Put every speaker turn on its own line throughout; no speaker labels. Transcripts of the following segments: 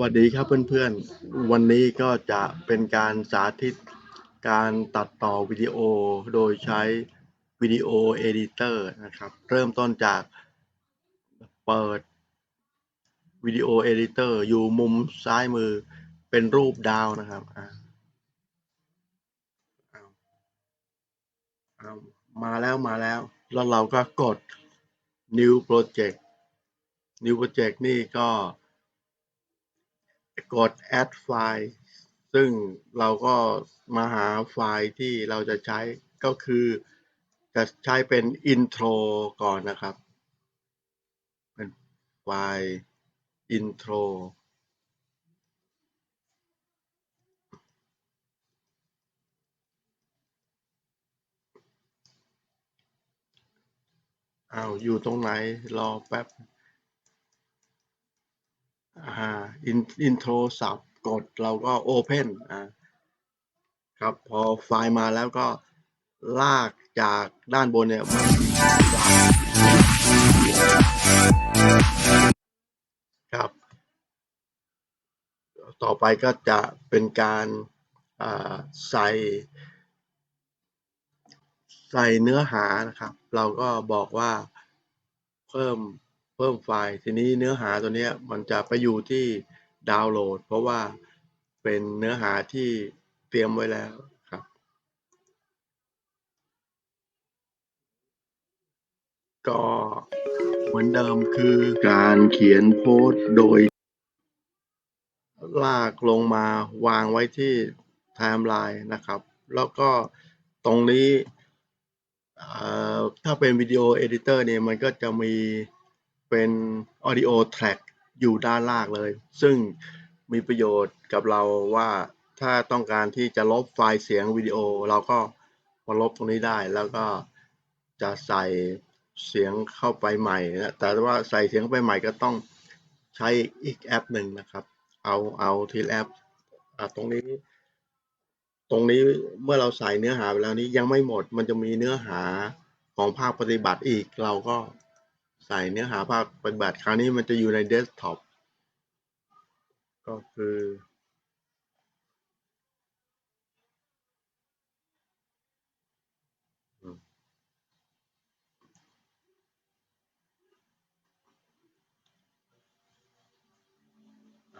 วัสดีครับเพื่อนๆ วันนี้ก็จะเป็นการสาธิตการตัดต่อวิดีโอโดยใช้วิดีโอเอดิเตอร์นะครับ เริ่มต้นจากเปิดวิดีโอเอดิเตอร์อยู่มุมซ้ายมือเป็นรูปดาวนะครับมาแล้วมาแล้ว แล้วเราก็กด New Project New Project นี่ก็ กด add file ซึ่งเราก็มาหาไฟล์ที่เราจะใช้ก็คือ จะใช้เป็น intro ก่อนนะครับ เป็นไฟล์ intro อ้าวอยู่ตรงไหนรอแป๊บ อินอินโทรสับกดเราก็ Open อ่าครับพอไฟล์มาแล้วก็ลากจากด้านบนเนี่ยครับ ต่อไปก็จะเป็นการใส่ ใส่เนื้อหานะครับ เราก็บอกว่าเพิ่ม เพิ่มไฟล์ ทีนี้เนื้อหาตัวนี้มันจะไปอยู่ที่ดาวน์โหลด เพราะว่าเป็นเนื้อหาที่เตรียมไว้แล้วครับ ก็เหมือนเดิมคือการเขียนโพสโดย ลากลงมาวางไว้ที่ไทม์ไลน์นะครับ แล้วก็ตรงนี้ถ้าเป็นวิดีโอเอดิเตอร์เนี่ยมันก็จะมี เป็น audio track อยู่ด้านล่างเลย ซึ่งมีประโยชน์กับเราว่าถ้าต้องการที่จะลบไฟล์เสียงวิดีโอ เราก็มาลบตรงนี้ได้แล้วก็จะใส่เสียงเข้าไปใหม่นะแต่ว่าใส่เสียงเข้าไปใหม่ก็ต้องใช้อีกแอปหนึ่งนะครับ เอาเอาทีละแอปอตรงนี้ ตรงนี้เมื่อเราใส่เนื้อหาไปแล้วนี้ยังไม่หมดมันจะมีเนื้อหาของภาคปฏิบัติอีกเราก็ ใส่เนื้อหาภาคปฏิบัติคราวนี้มันจะอยู่ในเดสก์ท็อปก็คือ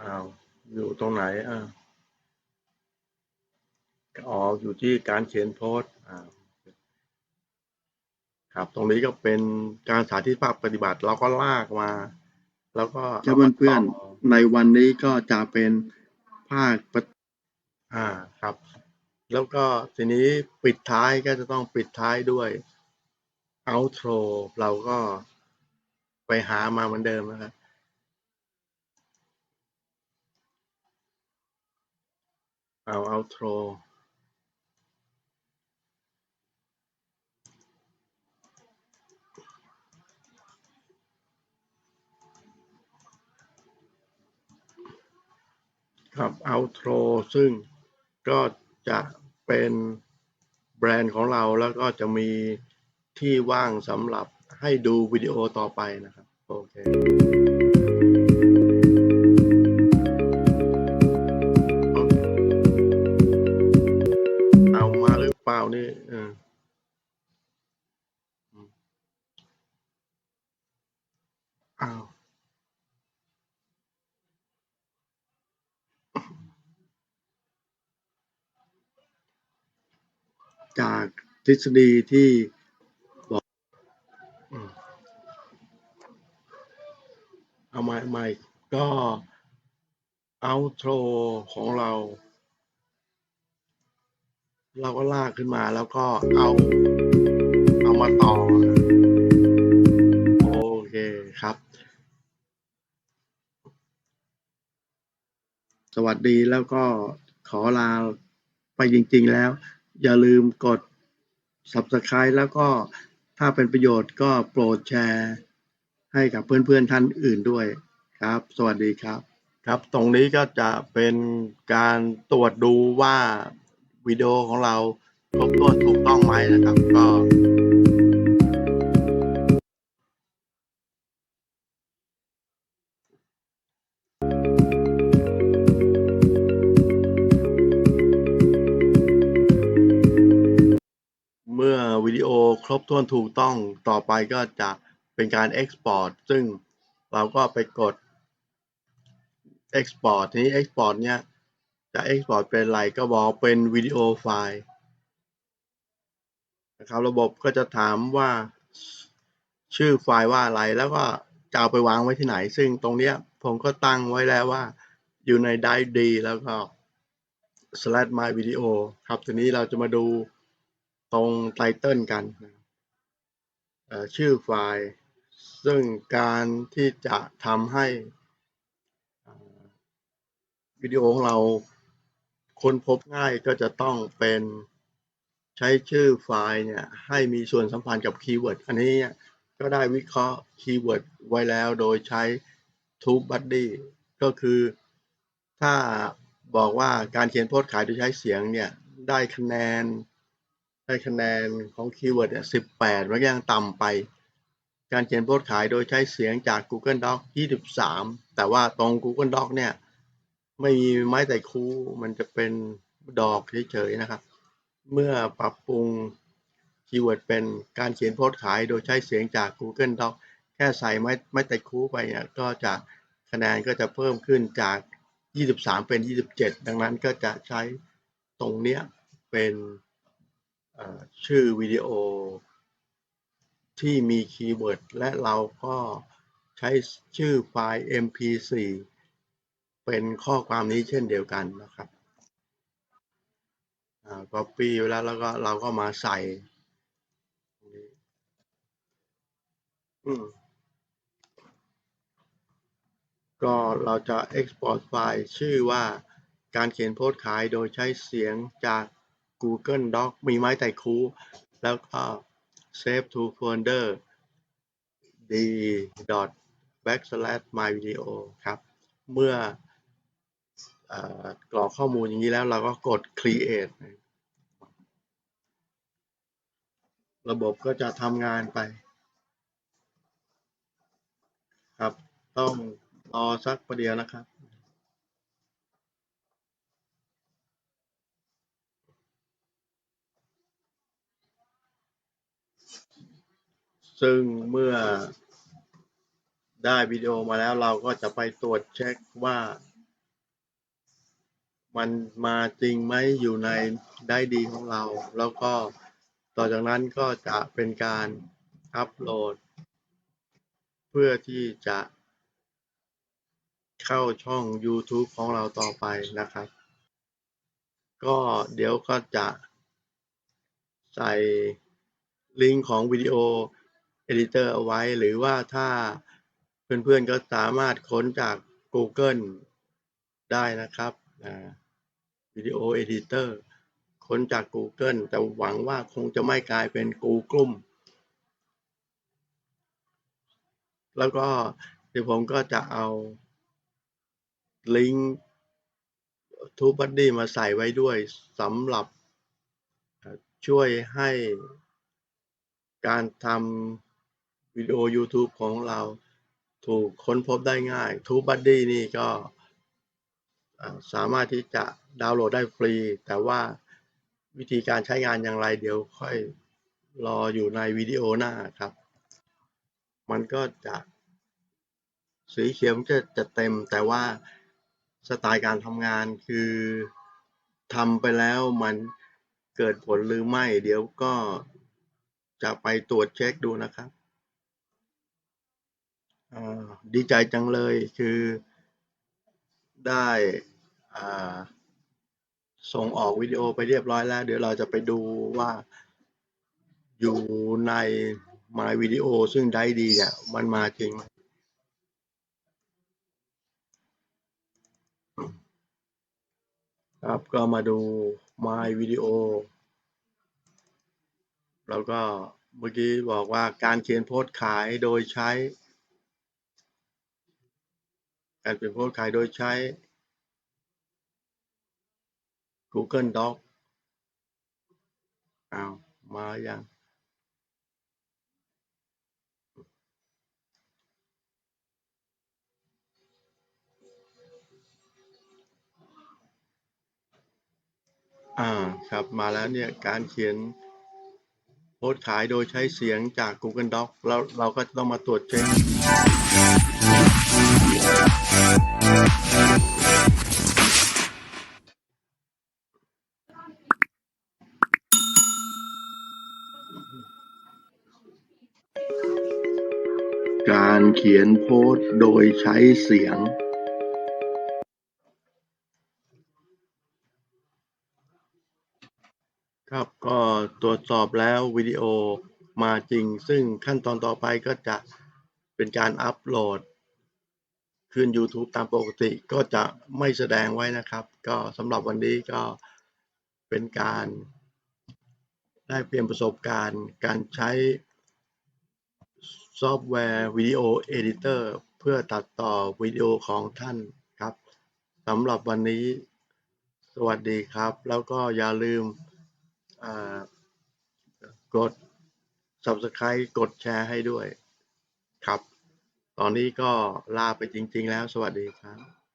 อ้าวอยู่ตรงไหนอ่าอ๋ออยู่ที่การเขียนโพสต์อ่า ครับ ตรงนี้ก็เป็นการสาธิตภาคปฏิบัติเราก็ลากมา แล้วก็
ครับเพื่อนๆในวันนี้ก็จะเป็นภาคปฏิ
อ่าครับ แล้วก็ทีนี้ปิดท้ายก็จะต้องปิดท้ายด้วย outro เราก็ไปหามาเหมือนเดิมนะครับเอา outro ครับ outro ซึ่งก็จะเป็นแบรนด์ของเราแล้วก็จะมีที่ว่างสำหรับให้ดูวิดีโอต่อไปนะครับ โอเคเอามาหรือเปล่านี่เอออืมอ้าว
จากทฤษฎีที่
อืมเอาใหม่ใหม่ก็ outro ของเรา เราก็ลากขึ้นมาแล้วก็เอาเอามาต่อ โอเคครับ
สวัสดีแล้วก็ขอลาไปจริง ๆ แล้ว อย่าลืมกด Subscribe แล้วก็ถ้าเป็นประโยชน์ก็โปรดแชร์ให้กับเพื่อนๆท่านอื่นด้วยครับ สวัสดีครับ
ครับ ตรงนี้ก็จะเป็นการตรวจดูว่าวิดีโอของเราครบถ้วนถูกต้องไหมนะครับ ก็ ครบถ้วนถูกต้องต่อไปก็จะเป็นการ Export ซึ่งเราก็ไปกด Export ทีนี้ Export เนี่ยจะ Export เป็นอะไรก็บอกเป็นวิดีโอไฟล์นะครับระบบก็จะถามว่าชื่อไฟล์ว่าอะไรแล้วก็จะเอาไปวางไว้ที่ไหน ซึ่งตรงเนี้ยผมก็ตั้งไว้แล้วว่าอยู่ใน Drive D แล้วก็ slash my video ครับทีนี้เราจะมาดูตรงไตเติลกันเอ่อ ชื่อไฟล์ ซึ่งการที่จะทำให้วิดีโอของเราค้นพบง่ายก็จะต้องเป็นใช้ชื่อไฟล์เนี่ยให้มีส่วนสัมพันธ์กับคีย์เวิร์ด อันนี้ก็ได้วิเคราะห์คีย์เวิร์ดไว้แล้วโดยใช้ TubeBuddy ก็คือถ้าบอกว่าการเขียนโพสต์ขายโดยใช้เสียงเนี่ยได้คะแนน ได้คะแนนของคีย์เวิร์ดเนี่ย18มันยังต่ำไป การเขียนโพสต์ขายโดยใช้เสียงจาก Google Doc 23 แต่ว่าตรง Google Doc เนี่ย ไม่มีไม้แต่คู่มันจะเป็นดอกเฉยๆนะครับ เมื่อปรับปรุงคีย์เวิร์ดเป็นการเขียนโพสต์ขายโดยใช้เสียงจาก Google Doc แค่ใส่ไม้ไม้แต่คู่ไปเนี่ยก็จะคะแนนก็จะเพิ่มขึ้นจาก 23 เป็น 27 ดังนั้นก็จะใช้ตรงเนี้ยเป็น ชื่อวิดีโอ ที่มีคีย์เวิร์ด และเราก็ใช้ชื่อไฟล์ mp4 เป็นข้อความนี้เช่นเดียวกันนะครับอ่า copy ไว้แล้วแล้วก็เราก็มาใส่ก็เราจะ export ไฟล์ชื่อว่าการเขียนโพสต์ขายโดยใช้เสียงจาก Google Doc มีไม้ไต่คูแล้วก็ save to folder d dot backslash my video ครับ เมื่ออกรอกข้อมูลอย่างนี้แล้วเราก็กด create ระบบก็จะทำงานไป ครับ ต้องรอสักประเดี๋ยวนะครับ ซึ่งเมื่อได้วิดีโอมาแล้วเราก็จะไปตรวจเช็คว่า มันมาจริงไหมอยู่ในได้ดีของเรา แล้วก็ต่อจากนั้นก็จะเป็นการอัปโหลด เพื่อที่จะเข้าช่อง YouTube ของเราต่อไปนะครับ ก็เดี๋ยวก็จะใส่ลิงก์ของวิดีโอ Editor เอาไว้ หรือว่าถ้าเพื่อนๆก็สามารถค้นจาก Google ได้นะครับวิดีโอ Editor ค้นจาก Google แต่หวังว่าคงจะไม่กลายเป็น Google แล้วก็เดี๋ยวผมก็จะเอาลิงก์ TubeBuddy มาใส่ไว้ด้วยสำหรับช่วยให้การทำ วิดีโอ YouTube ของเราถูกค้นพบได้ง่าย TubeBuddy นี่ก็สามารถที่จะดาวน์โหลดได้ฟรี แต่ว่าวิธีการใช้งานอย่างไรเดี๋ยวค่อยรออยู่ในวิดีโอหน้าครับ มันก็จะสีเขียวจะจะเต็มแต่ว่าสไตล์การทำงานคือทำไปแล้วมันเกิดผลหรือไม่ เดี๋ยวก็จะไปตรวจเช็คดูนะครับ ดีใจจังเลยคือได้ส่งออกวิดีโอไปเรียบร้อยแล้ว เดี๋ยวเราจะไปดูว่าอยู่ใน My Video ซึ่งได้ดีเนี่ย มันมาจริงไหมครับก็มาดู My Video แล้วก็เมื่อกี้บอกว่าการเขียนโพสต์ขายโดยใช้ การเขียนโพสต์ขายโดยใช้ Google Doc อ้าวมาอย่างอ่าครับมาแล้วเนี่ยการเขียนโพสขายโดยใช้เสียงจาก Google Docs แล้วเราก็จะต้องมาตรวจเช็ค
การเขียนโพสต์โดยใช้เสียง
ครับก็ตรวจสอบแล้ววิดีโอมาจริง ซึ่งขั้นตอนต่อไปก็จะเป็นการอัปโหลด ขึ้น YouTube ตามปกติก็จะไม่แสดงไว้นะครับ ก็สำหรับวันนี้ก็เป็นการได้เปลี่ยนประสบการณ์การใช้ซอฟต์แวร์วิดีโอเอดิเตอร์เพื่อตัดต่อวิดีโอของท่านครับสำหรับวันนี้สวัสดีครับ แล้วก็อย่าลืมกด Subscribe กดแชร์ให้ด้วยครับ ตอนนี้ก็ลาไปจริง ๆ แล้วสวัสดีครับ